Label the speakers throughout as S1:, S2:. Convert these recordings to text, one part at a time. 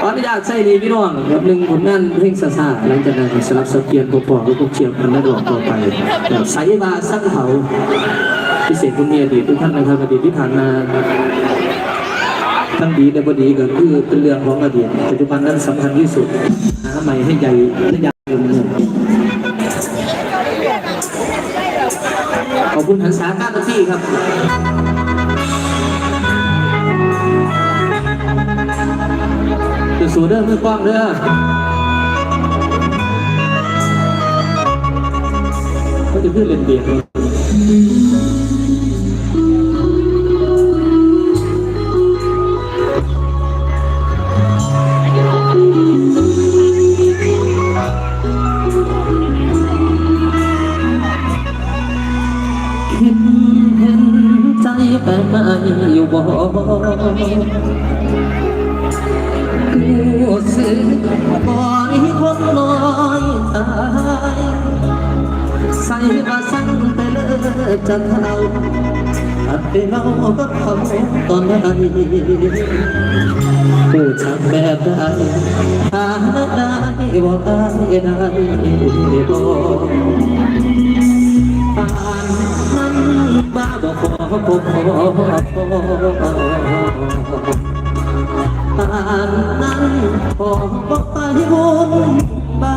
S1: ขออนุญาตใส่ดีพี่น้องครับหนึ่งผลงานเพลงซาซาหลังจากนั้นสลับสเกียนพอปอกับพวกเชียร์พันละดอกต่อไปแบบใสบาสั้นเผาพิเศษคุณเมียดีทุกท่านนะครับอดีตที่ผ่านมาทั้งดีและบดีก็คือเป็นเรื่องของอดีตปัจจุบันนั้นสำคัญที่สุดหาใหม่ให้ใหญ่และยาวเงินขอบคุณหันษาก้าที่ครับ สู่เด้อมือกล้องเด้อก็จะเพื่อเล่นเบียร์เลยคิดเห็นใจแปลกไม่อยู่บ่ จะเท่าอัดไปเล่าก็เขาตอนใดผู้ชักแบบใดหาได้บ่ได้ได้บ่ปานนั้นบาบ่ขอพบขอปานนั้นขอบอกไปวนบา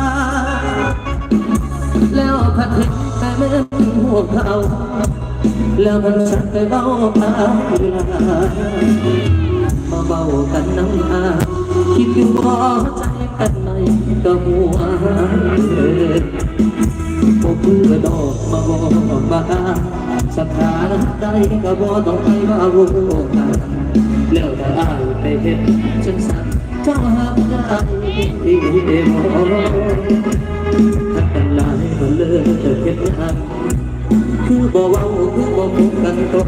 S1: แต่ไม่หัวเขา แล้วมันชักไปเบาตาเวลามาเบากันน้ำตาคิดอยู่ว่ใจกันไหนก็หัวโอ้เพื่อดอกมาบอกมาสถานะใดก็บอกต้องไปว่าโวกันแล้วถ้าอายไปเห็นฉันสั่งเจ้าหักได้บ่ถ้ากันหล บ่เว้าคือบ่พบกันต่อ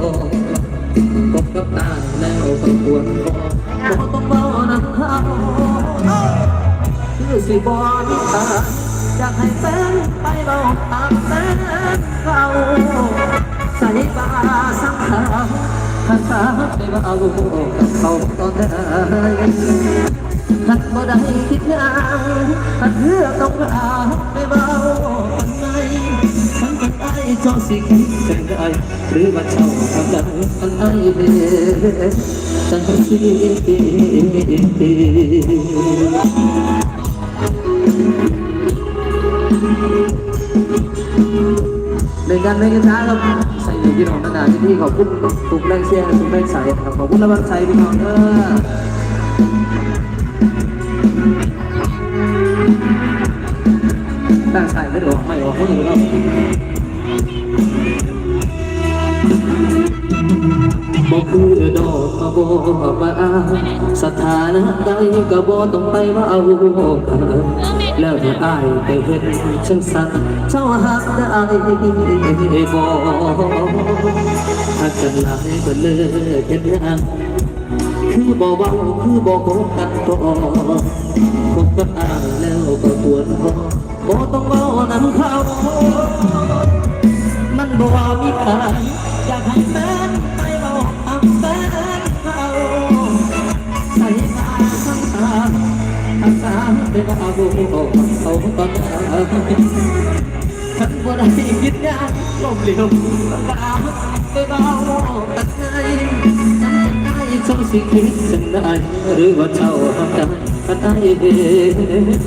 S1: พบกับตาแล้วก็ควรพอบ่ต้องเว้านำเขาคือสิบ่มีตาอยากให้แฟนไปเว้าตามแฟนเขาใส่ตาสังขารถ้าสาไปว่าเอากับเขาตอนได้หัดบ่ได้คิดงานหัดเลือกต้องการไปเบาปันไหนฉันเป็นอ้ เจ้าสิคิดเป็นได้หรือว่าเจ้าทำได้ปันไอ้เด้ฉันสิในการเล่นกีตาร์ครับใส่พี่น้องนานาที่ที่ขอบคุณทุกแรงเชียร์ทุกแรงใส่ครับขอบคุณระบังใจพี่น้องเด้อตั้งใส่ไม่หลอ กไม่อกคนอื่นแล้วบอกคือดอกมาบอกว่าสถานะใดก็บ่ต้องไปว่าเอากันแล้วถ้าอายไปเห็นฉันสั่งเจ้าหักได้บ่ถ้ากันหลายก็เลยเห็นยังคือบ่เว้าคือบ่คบกันต่อคบกับอายแล้วก็ควรพอบ่ต้องเว้านำเขา อาสาไปว่าบ่เขาตอนนั้นฉันบ่ได้คิดยากลมเหลวตาไปเบาตัดใจฉันจะได้ช่องสิคิดฉันได้หรือว่าเจ้าทำได้ก็ได้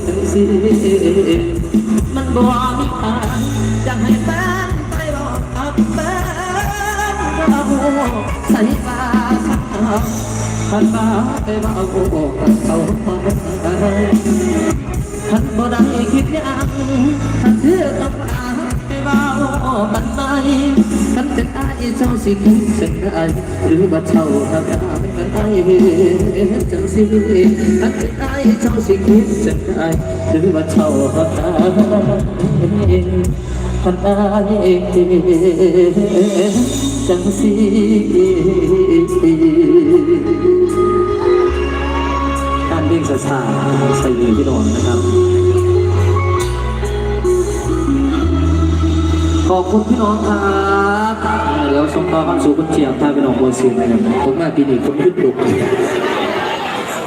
S1: ทั้งสิ้นมันบ่มีค่าอยากให้แฟนไปบอกอับแฟนเราใส่ตาสักหน่อยขันตาไปเบาเขา ดยังท่านเชื่อกับอาไปเบาบันไดท่านเป็นไอ้เจ้าสิคิดสักได้หรือว่าเจ้าทำได้ไอ้จังสิท่านเป็นไอ้เจ้าสิคิดสักได้หรือว่าเจ้าทำได้ท่านไอ้จังสิการวิ่งช้าๆใส่มือที่นอนนะครับ อบคุณพี่น้องครับเดี๋ยวส่งต่อความสู่คุณเชียงท่าพี่น้องบนเสียงนะครับผมมาปีนี้คนขึ้นดุก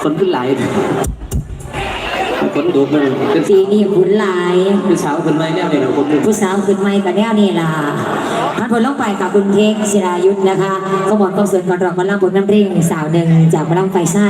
S1: คนขึ้นหลายคนดูมันเป็น
S2: ปีนี้ขุนหลาย
S1: เป็นสาวคนไม่แน่เลยนะคนดู
S2: ผู้สาวขึ้นไม่กับแนวนี่ล่ะพันผลลงไปกับคุณเทงศิรายุทธนะคะก็บอกต้องเสริมก่อนรองมาล่ำบทน้ำเร่งสาวหนึ่งจากมาล่ำไฟไส้